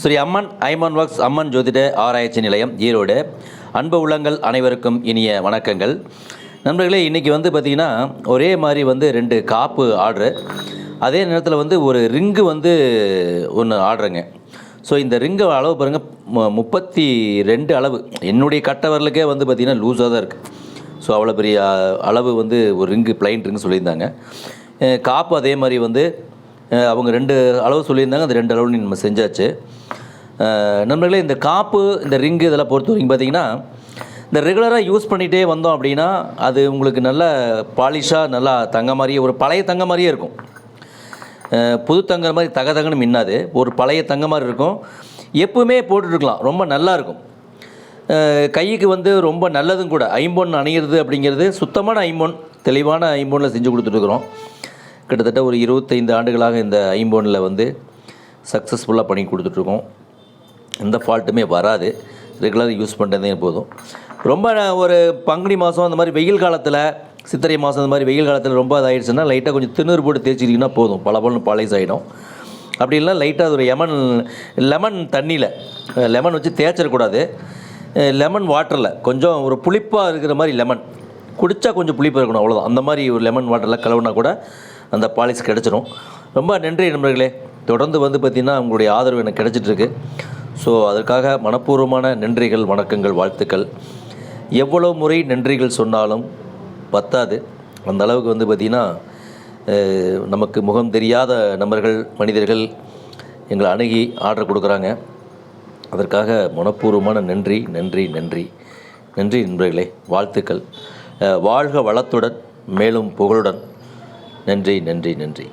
ஸ்ரீ அம்மன் ஐமன் ஒர்க்ஸ் அம்மன் ஜோதிட ஆராய்ச்சி நிலையம் ஈரோடு. அன்பு உள்ளங்கள் அனைவருக்கும் இனிய வணக்கங்கள். நண்பர்களே இன்றைக்கி வந்து பார்த்திங்கன்னா ஒரே மாதிரி வந்து ரெண்டு காப்பு ஆர்டரு. அதே நேரத்தில் வந்து ஒரு ரிங்கு வந்து ஒன்று ஆர்டருங்க. ஸோ இந்த ரிங்கு அளவு பாருங்கள் முப்பத்தி ரெண்டு அளவு. என்னுடைய கட்டவரலுக்கே வந்து பார்த்திங்கன்னா லூஸாக தான் இருக்குது ஸோ அவ்வளோ பெரிய அளவு வந்து ஒரு ரிங்கு பிளைன் ரிங்கு சொல்லியிருந்தாங்க. காப்பு அதே மாதிரி வந்து அவங்க ரெண்டு அளவு சொல்லியிருந்தாங்க அந்த ரெண்டு அளவு நம்ம செஞ்சாச்சு. நண்பர்களே இந்த காப்பு இந்த ரிங்கு இதெல்லாம் பொறுத்த வரைக்கும் பார்த்தீங்கன்னா இந்த ரெகுலராக யூஸ் பண்ணிகிட்டே வந்தோம் அப்படின்னா அது உங்களுக்கு நல்ல பாலிஷாக நல்லா தங்க மாதிரியே ஒரு பழைய தங்க மாதிரியே இருக்கும். புது தங்க மாதிரி தக தங்கன்னு மின்னாது. ஒரு பழைய தங்க மாதிரி இருக்கும். எப்பவுமே போட்டுட்ருக்கலாம் ரொம்ப நல்லாயிருக்கும் கைக்கு வந்து ரொம்ப நல்லதும் கூட. ஐம்பொன் அணியிறது அப்படிங்கிறது சுத்தமான ஐம்பொன் தெளிவான ஐம்பொனில் செஞ்சு கொடுத்துட்ருக்குறோம் கிட்டத்தட்ட ஒரு இருபத்தைந்து ஆண்டுகளாக இந்த ஐம்பொனில் வந்து சக்ஸஸ்ஃபுல்லாக பண்ணி கொடுத்துட்ருக்கோம். எந்த ஃபால்ட்டுமே வராது. ரெகுலராக யூஸ் பண்ணுறதே போதும். ரொம்ப ஒரு பங்குனி மாதம் அந்த மாதிரி வெயில் காலத்தில் சித்திரை மாதம் அந்த மாதிரி வெயில் காலத்தில் ரொம்ப இதாகிடுச்சுன்னா லைட்டாக கொஞ்சம் திண்ணூறு போட்டு தேய்ச்சிட்டிங்கன்னா போதும். பல பலன்னு பாலிஸ் ஆகிடும் அப்படி இல்லைனா லைட்டாக ஒரு லெமன் லெமன் தண்ணியில் லெமன் வச்சு தேய்ச்சிடக்கூடாது. லெமன் வாட்டரில் கொஞ்சம் ஒரு புளிப்பாக இருக்கிற மாதிரி லெமன் குடித்தா கொஞ்சம் புளிப்பாக இருக்கணும் அவ்வளோதான் அந்த மாதிரி ஒரு லெமன் வாட்டரில் கலவுனா கூட அந்த பாலிசி கிடச்சிரும். ரொம்ப நன்றி நண்பர்களே. தொடர்ந்து வந்து பார்த்திங்கன்னா உங்களுடைய ஆதரவு எனக்கு கிடச்சிட்ருக்கு. ஸோ அதற்காக மனப்பூர்வமான நன்றிகள் வணக்கங்கள் வாழ்த்துக்கள். எவ்வளோ முறை நன்றிகள் சொன்னாலும் பத்தாது. அந்த அளவுக்கு வந்து பார்த்திங்கன்னா நமக்கு முகம் தெரியாத நபர்கள் மனிதர்கள் எங்களை அணுகி ஆர்டர் கொடுக்குறாங்க. அதற்காக மனப்பூர்வமான நன்றி நன்றி நன்றி. நன்றி நண்பர்களே. வாழ்த்துக்கள். வாழ்க வளத்துடன் மேலும் புகழுடன். நன்றி நன்றி நன்றி.